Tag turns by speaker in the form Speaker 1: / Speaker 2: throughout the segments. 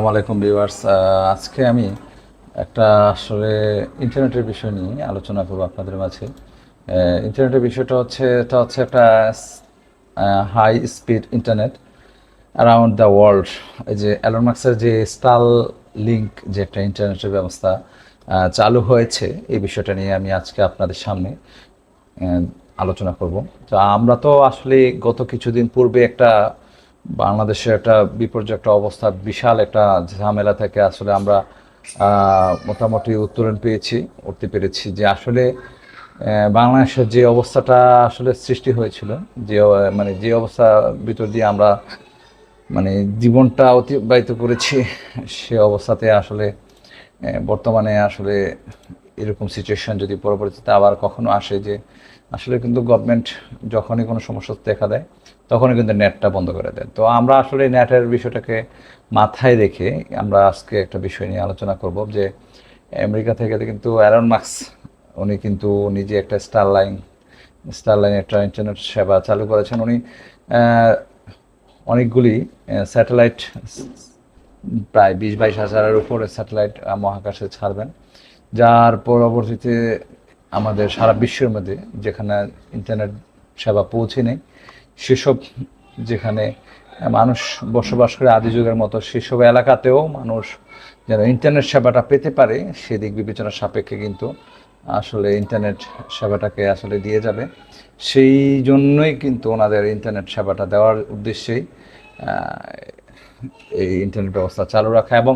Speaker 1: আসসালামু আলাইকুম ভিউয়ার্স। আজকে আমি একটা আসলে ইন্টারনেটের বিষয় নিয়ে আলোচনা করব আপনাদের মাঝে। ইন্টারনেটের বিষয়টা হচ্ছে, এটা হচ্ছে একটা high speed internet around the world এই যে অ্যালন মার্কসের যে স্টাল লিঙ্ক যে একটা ইন্টারনেটের ব্যবস্থা চালু হয়েছে, এই বিষয়টা নিয়ে আমি আজকে আপনাদের সামনে আলোচনা করব। তো আমরা তো আসলে গত কিছুদিন পূর্বে একটা বাংলাদেশের একটা বিপর্যয়, একটা অবস্থা, বিশাল একটা ঝামেলা থেকে আসলে আমরা মোটামুটি উত্তরণ পেয়েছি, উঠতে পেরেছি যে আসলে বাংলাদেশের যে অবস্থাটা আসলে সৃষ্টি হয়েছিল, যে মানে যে অবস্থার ভিতর দিয়ে আমরা মানে জীবনটা অতিবাহিত করেছি, সে অবস্থাতে আসলে বর্তমানে আসলে এরকম সিচুয়েশন যদি পরবর্তীতে আবার কখনো আসে যে, আসলে কিন্তু গভর্নমেন্ট যখনই কোনো সমস্যা দেখা দেয় তখনই কিন্তু নেটটা বন্ধ করে দেন। তো আমরা আসলে নেটের বিষয়টাকে মাথায় রেখে আমরা আজকে একটা বিষয় নিয়ে আলোচনা করব যে আমেরিকা থেকে কিন্তু অ্যারন মার্কস উনি কিন্তু নিজে একটা স্টার লাইন স্টার লাইন একটা ইন্টারনেট সেবা চালু করেছেন। উনি অনেকগুলি স্যাটেলাইট প্রায় বিশ বাইশ হাজারের উপরে স্যাটেলাইট মহাকাশে ছাড়বেন। যার পরবর্তীতে আমাদের সারা বিশ্বের মধ্যে যেখানে ইন্টারনেট সেবা পৌঁছে নেই সেসব যেখানে মানুষ বসবাস করে আদি যুগের মতো, সেসব এলাকাতেও মানুষ যেন ইন্টারনেট সেবাটা পেতে পারে, সেদিক বিবেচনা সাপেক্ষে কিন্তু আসলে ইন্টারনেট সেবাটাকে আসলে দিয়ে যাবে। সেই জন্যই কিন্তু ওনাদের ইন্টারনেট সেবাটা দেওয়ার উদ্দেশ্যেই এই ইন্টারনেট ব্যবস্থা চালু রাখা এবং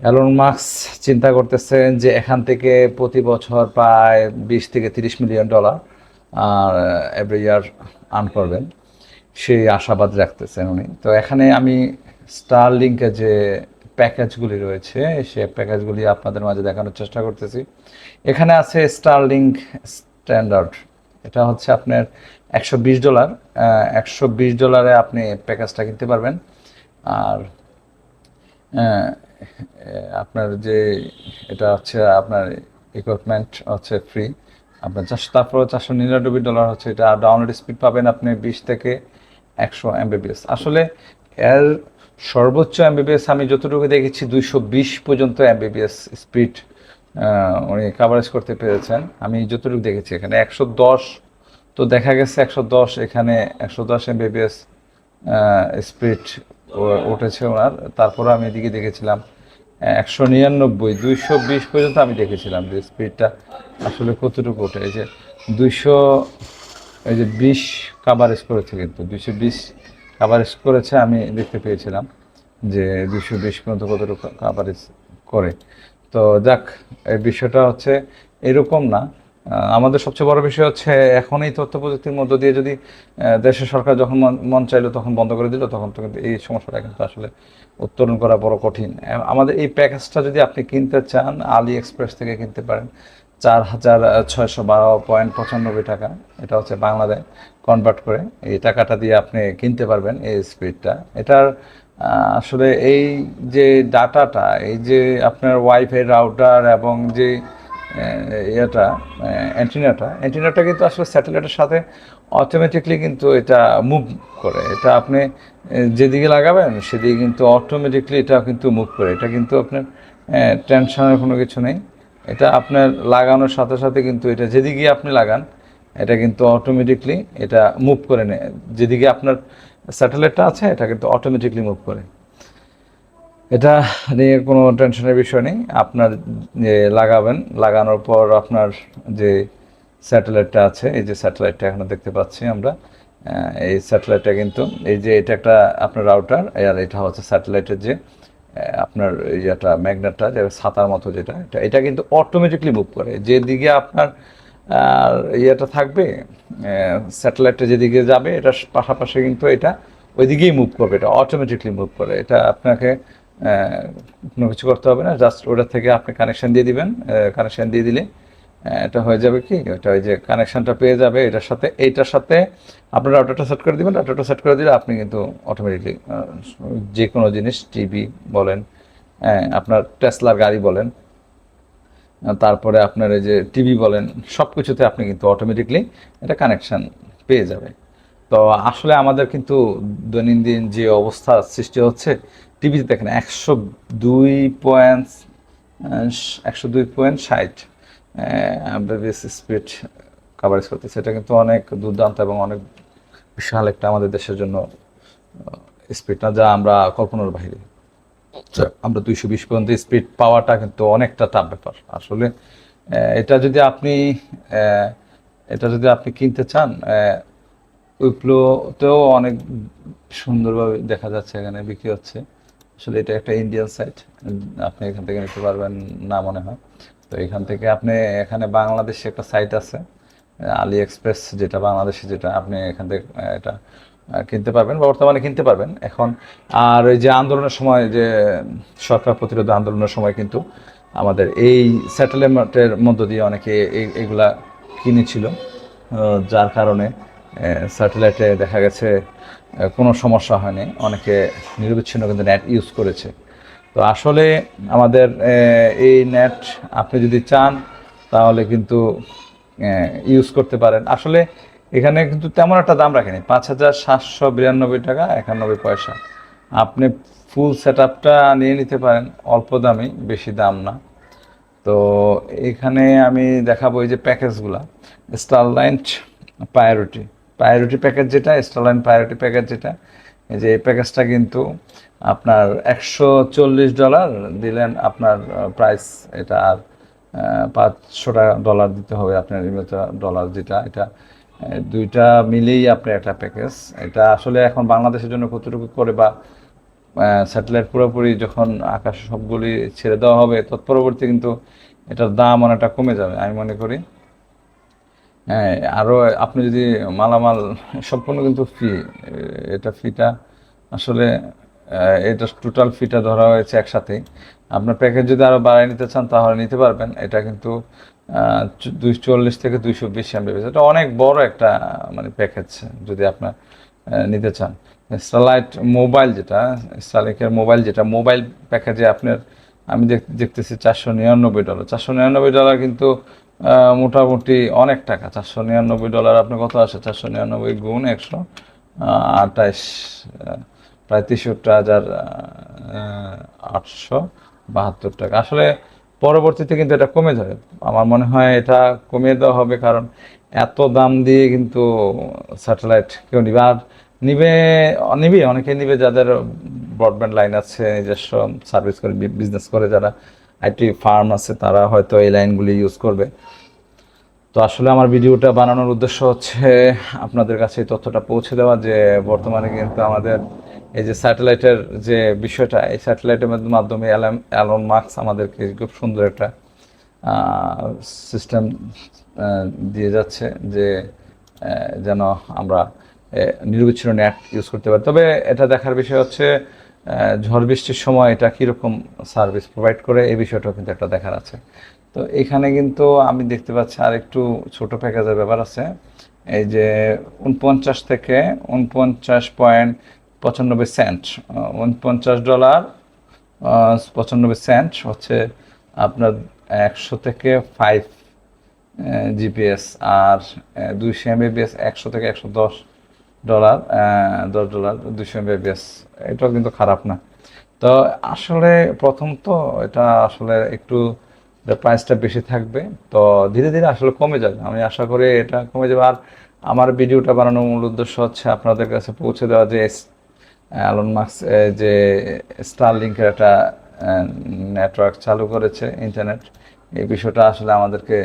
Speaker 1: অ্যালন মার্কস চিন্তা করতেছেন যে এখান থেকে প্রতি বছর প্রায় বিশ থেকে তিরিশ মিলিয়ন ডলার আর এভরি ইয়ার আর্ন করবেন। সেই আশাবাদ রাখতেছেন উনি। তো এখানে আমি স্টার লিঙ্কে যে প্যাকেজগুলি রয়েছে, সে প্যাকেজগুলি আপনাদের মাঝে দেখানোর চেষ্টা করতেছি। এখানে আছে স্টার লিঙ্ক স্ট্যান্ডার্ড এটা হচ্ছে আপনার একশো বিশ ডলার। একশো বিশ ডলারে আপনি প্যাকেজটা কিনতে পারবেন। আর আপনার যে এটা হচ্ছে আপনার ইকুইপমেন্ট হচ্ছে ফ্রি আপনার চারশো, তারপরে চারশো নিরানব্বই ডলার হচ্ছে এটা। ডাউনলোড স্পিড পাবেন আপনি বিশ থেকে একশো এমবিবিএস আসলে এর সর্বোচ্চ এমবিবিএস আমি যতটুকু দেখেছি, দুইশো বিশ পর্যন্ত এমবিবিএস স্পিড উনি কাভারেজ করতে পেরেছেন। আমি যতটুকু দেখেছি এখানে একশো দশ, তো দেখা গেছে একশো দশ এখানে একশো দশ এমবিবিএস স্পিড উঠেছে ওনার। তারপরে আমি এদিকে দেখেছিলাম, একশো নিরানব্বই, দুইশো বিশ পর্যন্ত আমি দেখেছিলাম যে স্পিডটা আসলে কতটুকু ওঠে। এই যে দুইশো এই যে বিশ কাভারেজ করেছে কিন্তু, দুইশো বিশ কাভারেজ করেছে আমি দেখতে পেয়েছিলাম যে দুইশো বিশ পর্যন্ত কতটুকু কাভারেজ করে। তো যাক, এই বিষয়টা হচ্ছে এরকম না। আমাদের সবচেয়ে বড় বিষয় হচ্ছে এখন এই তথ্য প্রযুক্তির মধ্য দিয়ে যদি দেশের সরকার যখন মন- চাইলো তখন বন্ধ করে দিল, তখন তো কিন্তু এই সমস্যাটা কিন্তু আসলে উত্তরণ করা বড় কঠিন। আমাদের এই প্যাকেজটা যদি আপনি কিনতে চান আলি এক্সপ্রেস থেকে কিনতে পারেন চার হাজার ছয়শো বারো পয়েন্ট পঁচানব্বই টাকা। এটা হচ্ছে বাংলাদেশ কনভার্ট করে। এই টাকাটা দিয়ে আপনি কিনতে পারবেন এই স্পিডটা এটার আসলে এই যে ডাটাটা, এই যে আপনার ওয়াইফাই রাউটার এবং যে ইয়েটা অ্যান্টিনাটা অ্যান্টিনাটা কিন্তু আসলে স্যাটেলাইটের সাথে অটোমেটিকলি কিন্তু এটা মুভ করে। এটা আপনি যেদিকে লাগাবেন, সেদিকে কিন্তু অটোমেটিকলি এটা কিন্তু মুভ করে। এটা কিন্তু আপনার টেনশনের কোনো কিছু নেই। এটা আপনার লাগানোর সাথে সাথে কিন্তু এটা যেদিকে আপনি লাগান, এটা কিন্তু অটোমেটিকলি এটা মুভ করে নেয়। যেদিকে আপনার স্যাটেলাইটটা আছে, এটা কিন্তু অটোমেটিকলি মুভ করে। এটা নিয়ে কোনো টেনশনের বিষয় নেই। আপনার যে লাগাবেন, লাগানোর পর আপনার যে স্যাটেলাইটটা আছে, এই যে স্যাটেলাইটটা এখানে দেখতে পাচ্ছি আমরা এই স্যাটেলাইটটা কিন্তু, এই যে এটা একটা আপনার রাউটার আর এটা হচ্ছে স্যাটেলাইটের যে আপনার ইয়েটা ম্যাগনেটটা, যে ছাতার মতো যেটা, এটা এটা কিন্তু অটোমেটিকলি মুভ করে। যেদিকে আপনার ইয়েটা থাকবে স্যাটেলাইটটা যেদিকে যাবে এটা পাশাপাশি কিন্তু এটা ওইদিকেই মুভ করবে, এটা অটোমেটিকলি মুভ করে। এটা আপনাকে কোনো কিছু করতে হবে না জাস্ট ওটা থেকে আপনি কানেকশান দিয়ে দিবেন কানেকশান দিয়ে দিলে এটা হয়ে যাবে কি? ওটা ওই যে কানেকশানটা পেয়ে যাবে এটার সাথে এইটার সাথে আপনার রাউটারটা সেট করে দিবেন রাউটারটা সেট করে দিলে আপনি কিন্তু অটোমেটিকলি যে কোনো জিনিস টিভি বলেন হ্যাঁ, আপনার টেসলার গাড়ি বলেন তারপরে আপনার এই যে টিভি বলেন সব কিছুতে আপনি কিন্তু অটোমেটিকলি এটা কানেকশান পেয়ে যাবে। তো আসলে আমাদের কিন্তু দৈনন্দিন যে অবস্থা সৃষ্টি হচ্ছে টিভিতে দেখেন একশো দুই পয়েন্ট একশো দুই পয়েন্ট ষাট এমবিবিএস স্পিড কাভারেজ করতে। সেটা কিন্তু অনেক দুর্দান্ত এবং অনেক বিশাল একটা আমাদের দেশের জন্য স্পিড না যা আমরা কল্পনার বাইরে। আচ্ছা, আমরা দুইশো বিশ পর্যন্ত স্পিড পাওয়াটা কিন্তু অনেকটা টাফ ব্যাপার। আসলে এটা যদি আপনি আহ, এটা যদি আপনি কিনতে চান উইপ্লোতেও অনেক সুন্দরভাবে দেখা যাচ্ছে এখানে বিক্রি হচ্ছে। আসলে এটা একটা ইন্ডিয়ান সাইট আপনি এখান থেকে নিতে পারবেন না মনে হয়। তো এখান থেকে আপনি এখানে বাংলাদেশে একটা সাইট আছে আলি এক্সপ্রেস যেটা বাংলাদেশে যেটা আপনি এখান থেকে এটা কিনতে পারবেন বর্তমানে কিনতে পারবেন। এখন আর যে আন্দোলনের সময় যে, সরকার প্রতিরোধ আন্দোলনের সময় কিন্তু আমাদের এই স্যাটেলাইটের মধ্য দিয়ে অনেকে এগুলা কিনেছিল যার কারণে স্যাটেলাইটে দেখা গেছে কোনো সমস্যা হয়নি। অনেকে নিরবিচ্ছিন্ন কিন্তু নেট ইউজ করেছে। তো আসলে আমাদের এই নেট আপনি যদি চান, তাহলে কিন্তু ইউজ করতে পারেন। আসলে এখানে কিন্তু তেমন একটা দাম রাখেনি। পাঁচ হাজার সাতশো বিরানব্বই টাকা, একানব্বই পয়সা। আপনি ফুল সেট আপটা নিয়ে নিতে পারেন, অল্প দামি বেশি দাম না। তো এখানে আমি দেখাবো এই যে প্যাকেজগুলা। স্টারলাইন্ট প্রায়োরিটি প্রায়োরিটি প্যাকেজ যেটা স্টারলাইন প্রায়োরিটি প্যাকেজ যেটা, এই যে এই প্যাকেজটা কিন্তু আপনার একশো চল্লিশ ডলার দিলেন, আপনার প্রাইস এটা আর পাঁচশো টাকা ডলার দিতে হবে আপনার ডলার যেটা, এটা দুইটা মিলেই আপনার একটা প্যাকেজ এটা আসলে এখন বাংলাদেশের জন্য কতটুকু করে বা স্যাটেলাইট পুরোপুরি যখন আকাশে সবগুলি ছেড়ে দেওয়া হবে, তৎপরবর্তী কিন্তু এটার দাম অনেকটা কমে যাবে, আমি মনে করি। হ্যাঁ আরও আপনি যদি মালামাল সম্পূর্ণ কিন্তু ফি এটা ফিটা আসলে এটা টোটাল ফিটা ধরা হয়েছে একসাথেই আপনার প্যাকেজ যদি আরও বাড়ায় নিতে চান, তাহলে নিতে পারবেন। এটা কিন্তু দুইশো চল্লিশ থেকে দুইশো বিশ এমবিপিএস এটা অনেক বড় একটা মানে প্যাকেজ যদি আপনার নিতে চান। স্টারলাইট মোবাইল যেটা স্টারলাইটের মোবাইল যেটা মোবাইল প্যাকেজে আপনার, আমি দেখ- দেখতেছি চারশো নিরানব্বই ডলার চারশো নিরানব্বই ডলার কিন্তু মোটামুটি অনেক টাকা। চারশো নিরানব্বই ডলার আপনি কত আসে? চারশো নিরানব্বই গুণ একশো আঠাইশ প্রায় তেষট্টি হাজার আটশো বাহাত্তর টাকা। আসলে পরবর্তীতে কিন্তু এটা কমে যাবে। আমার মনে হয় এটা কমিয়ে দেওয়া হবে কারণ এত দাম দিয়ে কিন্তু স্যাটেলাইট কেউ নিবে। আর নিবে নিবে অনেকে নিবে যাদের ব্রডব্যান্ড লাইন আছে, নিজস্ব সার্ভিস করে বিজনেস করে যারা আইটি ফার্ম আছে, তারা হয়তো এই লাইনগুলি ইউজ করবে। তো আসলে আমার ভিডিওটা বানানোর উদ্দেশ্য হচ্ছে আপনাদের কাছে এই তথ্যটা পৌঁছে দেওয়া যে বর্তমানে কিন্তু আমাদের এই যে স্যাটেলাইটের যে বিষয়টা, এই স্যাটেলাইটের মাধ্যমে অ্যালন মার্কস আমাদেরকে খুব সুন্দর একটা সিস্টেম দিয়ে যাচ্ছে যে যেন আমরা নিরবিচ্ছিন্ন নেট ইউজ করতে পারি। তবে এটা দেখার বিষয় হচ্ছে ঝড় বৃষ্টির সময় এটা কীরকম সার্ভিস প্রোভাইড করে, এই বিষয়টাও কিন্তু একটা দেখার আছে। তো এখানে কিন্তু আমি দেখতে পাচ্ছি আর একটু ছোট প্যাকেজের ব্যাপার আছে। এই যে উনপঞ্চাশ থেকে উনপঞ্চাশ পয়েন্ট পঁচানব্বই সেন্ট উনপঞ্চাশ ডলার পঁচানব্বই সেন্ট হচ্ছে আপনার একশো থেকে ফাইভ জিপিএস আর দুইশো এমবিবিএস একশো থেকে একশো দশ ডলার দশ ডলার, দুইশো এমবিবিএস এটাও কিন্তু খারাপ না। তো আসলে প্রথম তো এটা আসলে একটু প্রাইসটা বেশি থাকবে, তো ধীরে ধীরে আসলে কমে যাবে। আমি আশা করি এটা কমে যাবে। আর আমার ভিডিওটা বানানোর মূল উদ্দেশ্য হচ্ছে আপনাদের কাছে পৌঁছে দেওয়া যে অ্যালন মার্কস যে স্টারলিংকের একটা নেটওয়ার্ক চালু করেছে ইন্টারনেট এই বিষয়টা আসলে আমাদেরকে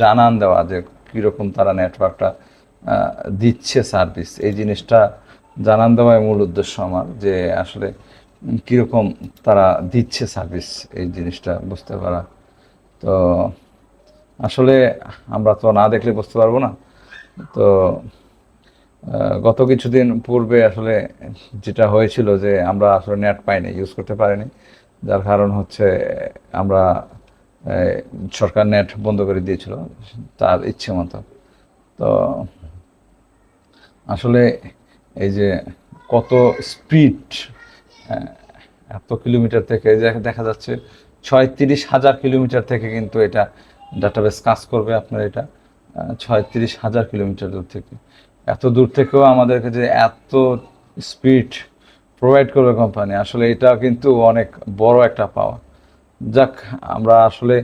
Speaker 1: জানান দেওয়া যে কীরকম তারা নেটওয়ার্কটা দিচ্ছে সার্ভিস এই জিনিসটা জানান দেওয়াই মূল উদ্দেশ্য আমার, যে আসলে কীরকম তারা দিচ্ছে সার্ভিস এই জিনিসটা বুঝতে পারা। তো আসলে আমরা তো না দেখলে বুঝতে পারব না। তো গত কিছুদিন পূর্বে আসলে যেটা হয়েছিল যে আমরা আসলে নেট পাইনি ইউজ করতে পারিনি। যার কারণ হচ্ছে আমরা সরকার নেট বন্ধ করে দিয়েছিল, তার ইচ্ছে মতো। তো আসলে এই যে কত স্পিড এত কিলোমিটার থেকে দেখা যাচ্ছে ছয়ত্রিশ হাজার কিলোমিটার থেকে কিন্তু এটা ডাটাবেস কাজ করবে আপনার এটা ছয়ত্রিশ হাজার কিলোমিটার দূর থেকে। এত দূর থেকেও আমাদেরকে যে এত স্পিড প্রোভাইড করবে কোম্পানি আসলে এটা কিন্তু অনেক বড় একটা পাওয়া যাক, আমরা আসলে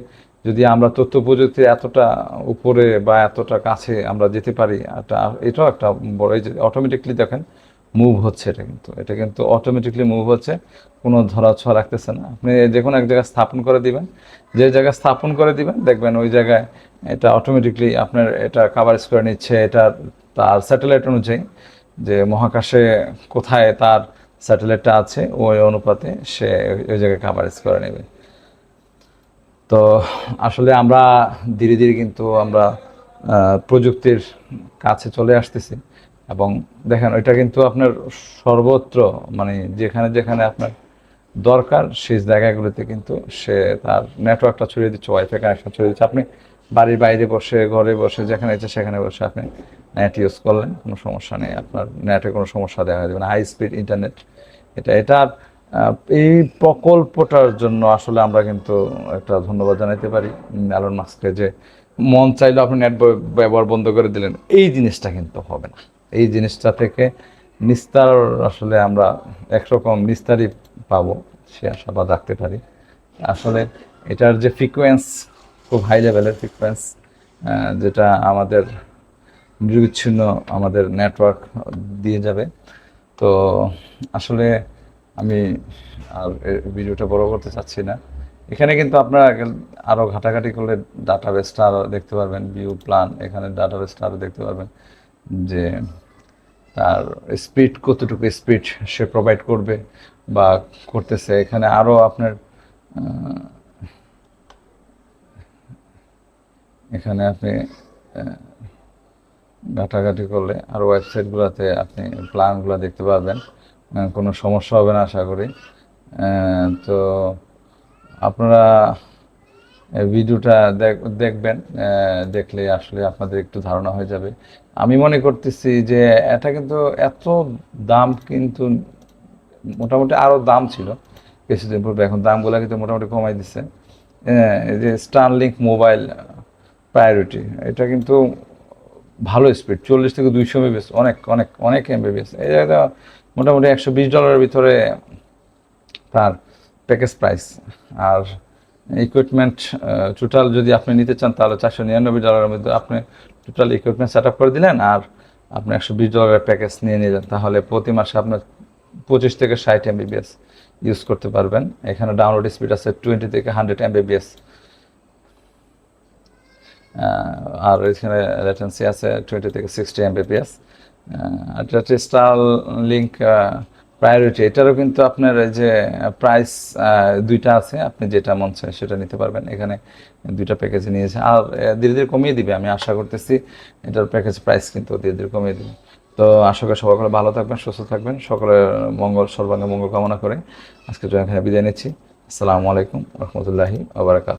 Speaker 1: যদি আমরা তথ্য প্রযুক্তির এতটা উপরে বা এতটা কাছে আমরা যেতে পারি, এটা এটাও একটা বড়, এই যে অটোমেটিকলি দেখেন মুভ হচ্ছে এটা কিন্তু। এটা কিন্তু অটোমেটিকলি মুভ হচ্ছে, কোনো ধরা ছোঁয়া রাখতেছে না। আপনি যে কোনো এক জায়গায় স্থাপন করে দিবেন, যে জায়গায় স্থাপন করে দিবেন, দেখবেন ওই জায়গায় এটা অটোমেটিকলি আপনার এটা কাভারেজ করে নিচ্ছে, এটা তার স্যাটেলাইট অনুযায়ী যে মহাকাশে কোথায় তার স্যাটেলাইটটা আছে, ওই অনুপাতে সে ওই জায়গায় কাভারেজ করে নেবে। তো আসলে আমরা ধীরে ধীরে কিন্তু আমরা প্রযুক্তির কাছে চলে আসতেছি এবং দেখেন ওইটা কিন্তু আপনার সর্বত্র মানে যেখানে যেখানে আপনার দরকার, সেই জায়গাগুলোতে কিন্তু সে তার নেটওয়ার্কটা ছড়িয়ে দিচ্ছে ওয়াইফাই কানেকশন ছড়িয়ে দিচ্ছে। আপনি বাড়ির বাইরে বসে, ঘরে বসে, যেখানে ইচ্ছে সেখানে বসে আপনি নেট ইউজ করলেন, কোনো সমস্যা নেই। আপনার নেটে কোনো সমস্যা দেখা যাবে না। হাই স্পিড ইন্টারনেট এটা এটার এই প্রকল্পটার জন্য আসলে আমরা কিন্তু একটা ধন্যবাদ জানাতে পারি অ্যালন মাস্ককে যে মন চাইলে আপনি নেট ব্যবহার বন্ধ করে দিলেন। এই জিনিসটা কিন্তু হবে না। এই জিনিসটা থেকে নিস্তার আসলে আমরা একরকম নিস্তারই পাবো, সে আশাবাদ রাখতে পারি। আসলে এটার যে ফ্রিকোয়েন্স খুব হাই লেভেলের ফ্রিকোয়েন্স যেটা আমাদের নিরবিচ্ছিন্ন আমাদের নেটওয়ার্ক দিয়ে যাবে। তো আসলে আমি আর ভিডিওটা বড় করতে চাচ্ছি না। এখানে কিন্তু আপনারা আরও ঘাটাঘাটি করলে ডাটাবেসটা আরও দেখতে পারবেন ভিউ প্ল্যান এখানে ডাটাবেসটা আরও দেখতে পারবেন যে তার স্পিড কতটুকু স্পিড সে প্রোভাইড করবে বা করতেছে। এখানে আরও আপনার এখানে আপনি ঘাটাঘাটি করলে আরও ওয়েবসাইটগুলোতে আপনি প্ল্যানগুলো দেখতে পাবেন কোনো সমস্যা হবে না আশা করি। তো আপনারা ভিডিওটা দেখবেন। দেখলে আসলে আপনাদের একটু ধারণা হয়ে যাবে। আমি মনে করতেছি যে এটা কিন্তু এত দাম কিন্তু মোটামুটি আরও দাম ছিল কিছুদিন পূর্বে। এখন দামগুলো কিন্তু মোটামুটি কমাই এই যে স্টারলিংক মোবাইল প্রায়োরিটি এটা কিন্তু ভালো স্পিড চল্লিশ থেকে দুইশো এমবিএস অনেক অনেক অনেক এমবিএস এই জায়গাটা মোটামুটি একশো বিশ ডলারের ভিতরে তার প্যাকেজ প্রাইস আর ইকুইপমেন্ট টোটাল যদি আপনি নিতে চান, তাহলে চারশো নিরানব্বই ডলারের মধ্যে আপনি টোটাল ইকুইপমেন্ট সেট আপ করে দিলেন, আর আপনি একশো বিশ ডলারের প্যাকেজ নিয়ে নিলেন। তাহলে প্রতি মাসে আপনার পঁচিশ থেকে ষাট এমবিবিএস ইউজ করতে পারবেন। এখানে ডাউনলোড স্পিড আছে টোয়েন্টি থেকে হান্ড্রেড এমবিবিএস আর এখানে লেটেন্সি আছে টোয়েন্টি থেকে সিক্সটি এমবিপিএস আর হচ্ছে স্টার লিঙ্ক প্রায়োরিটি এটারও কিন্তু আপনার যে প্রাইস দুইটা আছে, আপনি যেটা মন চায় সেটা নিতে পারবেন। এখানে দুইটা প্যাকেজ নিয়েছে। আর ধীরে ধীরে কমিয়ে দিবে, আমি আশা করতেছি এটার প্যাকেজ প্রাইস কিন্তু ধীরে ধীরে কমিয়ে দিবে। তো আশা করি সকলে ভালো থাকবেন, সুস্থ থাকবেন। সকলের মঙ্গল সর্বাঙ্গে মঙ্গল কামনা করে আজকে এখানে বিদায় নিচ্ছি। আসসালামু আলাইকুম রহমতুল্লাহি আবরাকাত